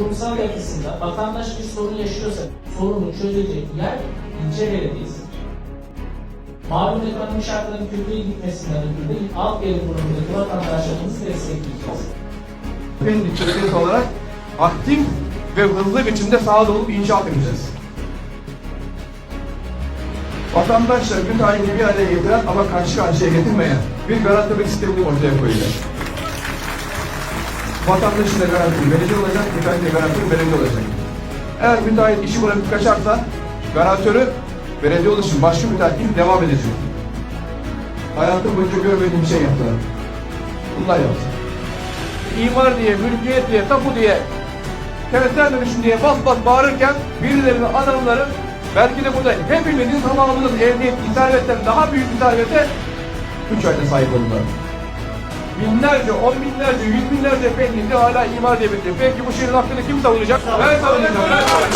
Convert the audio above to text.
kurumsal yapısında vatandaş bir sorun yaşıyorsa sorunu çözecek yer ilçe belediyesi. Malum ekonomi şartlarının kötüye gitmesinden ötürü alt gelir grubundaki vatandaşlarımızı destekleyeceğiz. Pendik Belediyesi olarak aktif ve hızlı biçimde sahada olup inşaat edeceğiz. Vatandaşlar müteahhiti bir araya getiren ama karşı karşıya getirmeyen bir garantörlük sistemini ortaya koyacağız. Vatandaşın da garantörü belediye olacak, müteahhitin de garantörü belediye olacak. Eğer müteahhit işi bırakıp kaçarsa garantörü belediye oluşun başka müteahhit devam edecek. Hayatım boyunca görmediğim şey yaptılar. Bunlar yaptı imar diye, mülkiyet diye, tapu diye, kentsel dönüşüm diye bas bas bağırırken birilerinin adamların belki de burada hepimizin tamamının elde ettiği servetten daha büyük bir servete ayda sahip oldular. Binlerce, on binlerce, yüz binlerce pendikli hala imar bitiriyor. Peki bu şehrin hakkını kim savunacak? Ben savunacağım. Ben savunacağım.